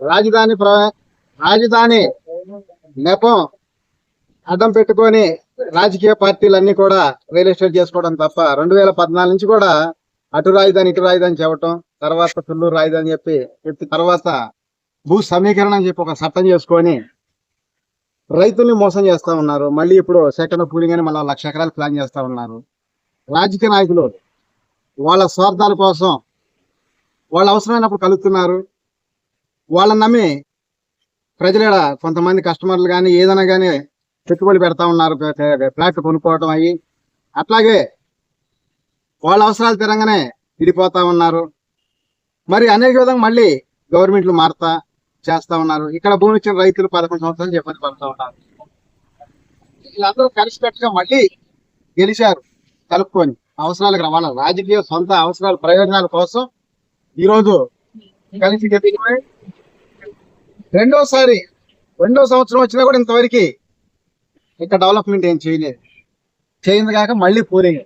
రాజధాని ప్ర- రాజధాని నెపం అడ్డం పెట్టుకొని రాజకీయ పార్టీలన్నీ కూడా రియల్ ఎస్టేట్ చేసుకోవడం తప్ప రెండు వేల పద్నాలుగు నుంచి కూడా అటు రాజధాని ఇటు రాజధాని చెప్పటం తర్వాత తుళ్ళూరు రాజధాని చెప్పి చెప్పి తర్వాత భూ సమీకరణ అని చెప్పి ఒక చట్టం చేసుకొని రైతుల్ని మోసం చేస్తూ ఉన్నారు. మళ్ళీ ఇప్పుడు సెకండ్ పూలింగ్ అని మళ్ళీ లక్ష ఎకరాలు ప్లాన్ చేస్తూ ఉన్నారు. రాజకీయ నాయకులు వాళ్ళ స్వార్థాల కోసం వాళ్ళ అవసరమైనప్పుడు కలుగుతున్నారు వాళ్ళని నమ్మి ప్రజల ఈడ కొంతమంది కస్టమర్లు కానీ ఏదైనా కానీ పెట్టుబడి పెడతా ఉన్నారు ఫ్లాట్ కొనుక్కోవటం అయ్యి అట్లాగే వాళ్ళ అవసరాలు తిరంగానే విడిపోతా ఉన్నారు. మరి అనేక విధంగా మళ్ళీ గవర్నమెంట్లు మారుతా చేస్తా ఉన్నారు. ఇక్కడ భూమి ఇచ్చిన రైతులు పదకొండు సంవత్సరాలు ఇబ్బంది పడుతూ ఉన్నారు. వీళ్ళందరూ కలిసి పెట్టగా మళ్ళీ గెలిచారు కలుపుకొని. అవసరాలకు వాళ్ళ రాజకీయ సొంత అవసరాల ప్రయోజనాల కోసం ఈరోజు కలిసి గెలిచిపోయి రెండోసారి రెండో సంవత్సరం వచ్చినా కూడా ఇంతవరకు ఇక్కడ డెవలప్మెంట్ ఏం చేయలేదు. చేయింది కాక మళ్ళీ పూరింగ్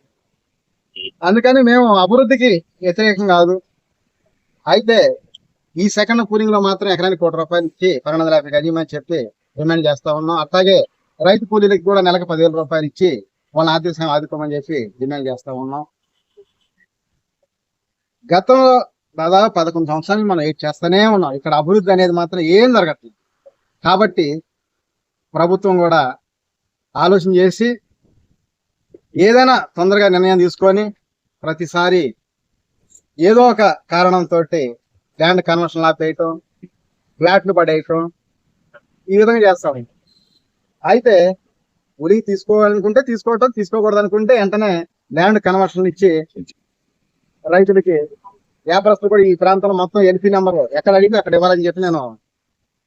అందుకని మేము అభివృద్ధికి వ్యతిరేకం కాదు. అయితే ఈ సెకండ్ పూరింగ్లో మాత్రం ఎకరానికి కోటి రూపాయలు ఇచ్చి పన్నెండు వందల యాభై గజమని చెప్పి డిమాండ్ చేస్తా ఉన్నాం. అట్లాగే రైతు కూలీలకు కూడా నెలకు పదివేల రూపాయలు ఇచ్చి వాళ్ళని ఆర్థిక సాయం ఆదుకోమని చెప్పి డిమాండ్ చేస్తా ఉన్నాం. గతంలో దాదాపు పదకొండు సంవత్సరాలు మనం ఏం చేస్తూనే ఉన్నాం. ఇక్కడ అభివృద్ధి అనేది మాత్రం ఏం జరగట్లేదు. కాబట్టి ప్రభుత్వం కూడా ఆలోచన చేసి ఏదైనా తొందరగా నిర్ణయం తీసుకొని ప్రతిసారి ఏదో ఒక కారణంతో ల్యాండ్ కన్వర్షన్ ఆపేయటం ఫ్లాట్లు పడేయటం ఈ విధంగా చేస్తాం అయితే ఉలికి తీసుకోవాలనుకుంటే తీసుకోవటం తీసుకోకూడదు అనుకుంటే వెంటనే ల్యాండ్ కన్వర్షన్ ఇచ్చి రైతులకి వ్యాపారస్తులు కూడా ఈ ప్రాంతంలో మొత్తం ఎల్పీ నెంబర్ ఎక్కడ అడిగితే అక్కడ ఇవ్వాలని చెప్పి నేను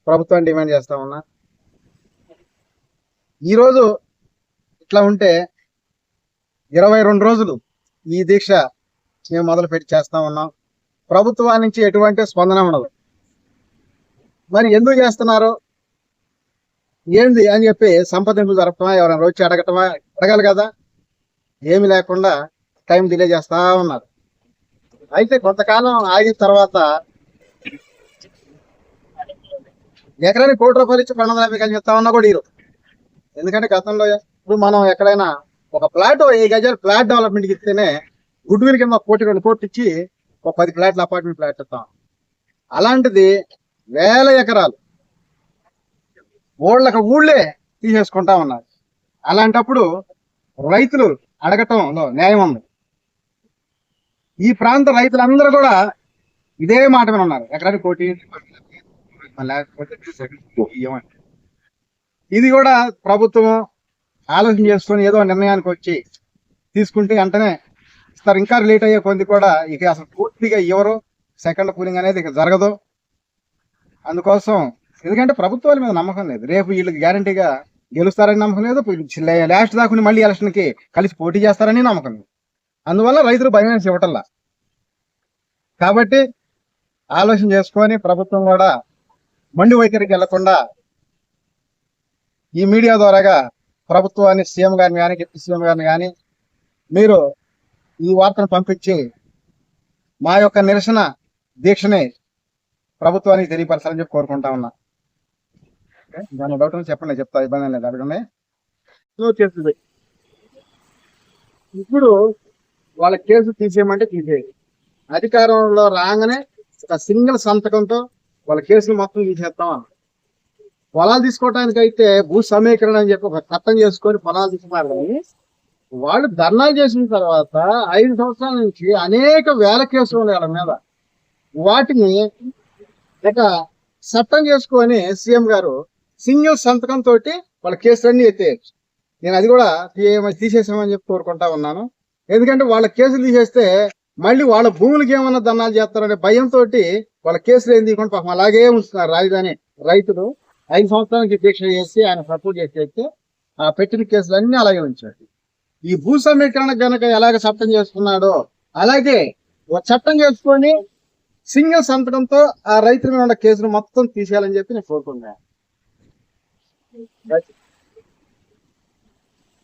ప్రభుత్వాన్ని డిమాండ్ చేస్తా ఉన్నా. ఈరోజు ఇట్లా ఉంటే ఇరవై రెండు రోజులు ఈ దీక్ష మేము మొదలు పెట్టి చేస్తా ఉన్నాం. ప్రభుత్వం నుంచి ఎటువంటి స్పందన ఉండదు. మరి ఎందుకు చేస్తున్నారు? ఏంది అని చెప్పి సంప్రదింపులు జరపటమా ఎవరైనా వచ్చి అడగటమా అడగాలి కదా. ఏమి లేకుండా టైం డిలే చేస్తా ఉన్నారు. అయితే కొంతకాలం ఆగిన తర్వాత ఎకరానికి కోటి రూపాయలు ఇచ్చి పన్నెండు యాభై గజాలు ఇస్తా ఉన్నా కూడా ఈరోజు ఎందుకంటే గతంలో ఇప్పుడు మనం ఎక్కడైనా ఒక ప్లాట్ ఏ గజాలు ఫ్లాట్ డెవలప్మెంట్కి ఇస్తేనే గుడ్ విల్ కింద కోటి రెండు కోట్లు ఇచ్చి ఒక పది ఫ్లాట్లు అపార్ట్మెంట్ ఫ్లాట్ ఇస్తాం. అలాంటిది వేల ఎకరాలు ఊళ్ళకి ఊళ్ళే తీసేసుకుంటా ఉన్నారు. అలాంటప్పుడు రైతులు అడగటంలో న్యాయం ఉంది. ఈ ప్రాంత రైతులందరూ కూడా ఇదే మాట మీద ఉన్నారు. ఎకరానికి కోటి ఇవ్వమని. ఇది కూడా ప్రభుత్వం ఆలోచన చేసుకొని ఏదో నిర్ణయానికి వచ్చి తీసుకుంటే వెంటనే ఇస్తారు. ఇంకా లేట్ అయ్యే కొద్ది కూడా ఇక అసలు పూర్తిగా ఎవరు సెకండ్ పూలింగ్ అనేది ఇక జరగదు. అందుకోసం ఎందుకంటే ప్రభుత్వాల మీద నమ్మకం లేదు. రేపు వీళ్ళకి గ్యారంటీగా గెలుస్తారని నమ్మకం లేదు. లాస్ట్ దాకా మళ్ళీ ఎలక్షన్కి కలిసి పోటీ చేస్తారని నమ్మకం లేదు. అందువల్ల రైతులు భయం ఇవ్వటంలా. కాబట్టి ఆలోచన చేసుకొని ప్రభుత్వం కూడా మండి వైఖరికి వెళ్ళకుండా ఈ మీడియా ద్వారాగా ప్రభుత్వాన్ని సీఎం గారిని కానీ డిప్యూటీ సీఎం గారిని కానీ మీరు ఈ వార్తను పంపించి మా యొక్క నిరసన దీక్షని ప్రభుత్వానికి తెలియపరచాలని చెప్పి కోరుకుంటా ఉన్నా. దాని డౌట్ చెప్పండి చెప్తా ఇబ్బంది లేదు అడగండి. ఇప్పుడు వాళ్ళ కేసు తీసేయమంటే తీసేది అధికారంలో రాగానే ఒక సింగిల్ సంతకంతో వాళ్ళ కేసులు మొత్తం తీసేస్తాం అన్నారు పొలాలు తీసుకోవడానికి అయితే భూ సమీకరణ అని చెప్పి ఒక చట్టం చేసుకొని పొలాలు తీసుకున్నారు కానీ వాళ్ళు ధర్నాలు చేసిన తర్వాత ఐదు సంవత్సరాల నుంచి అనేక వేల కేసులు ఉన్నాయి వాళ్ళ మీద. వాటిని ఒక చట్టం చేసుకొని సీఎం గారు సింగిల్ సంతకం తోటి వాళ్ళ కేసులన్నీ ఎత్తేయచ్చు. నేను అది కూడా తీసేసామని చెప్పి కోరుకుంటా ఉన్నాను. ఎందుకంటే వాళ్ళ కేసులు తీసేస్తే మళ్ళీ వాళ్ళ భూములకి ఏమన్నా దన్నాలు చేస్తారనే భయంతో వాళ్ళ కేసులు ఏం తీయకుండా పాపం అలాగే ఉంచుతున్నారు రాజధాని రైతులు. ఐదు సంవత్సరాలకి దీక్ష చేసి ఆయన సపోర్ట్ చేసేస్తే ఆ పెట్టిన కేసులు అలాగే ఉంచాడు. ఈ భూ సమీకరణ కనుక ఎలాగ చట్టం చేసుకున్నాడో అలాగే ఒక చట్టం చేసుకొని సింగిల్ సంతకంతో ఆ రైతుల మీద ఉన్న కేసులు మొత్తం తీసేయాలని చెప్పి నేను కోరుకున్నాను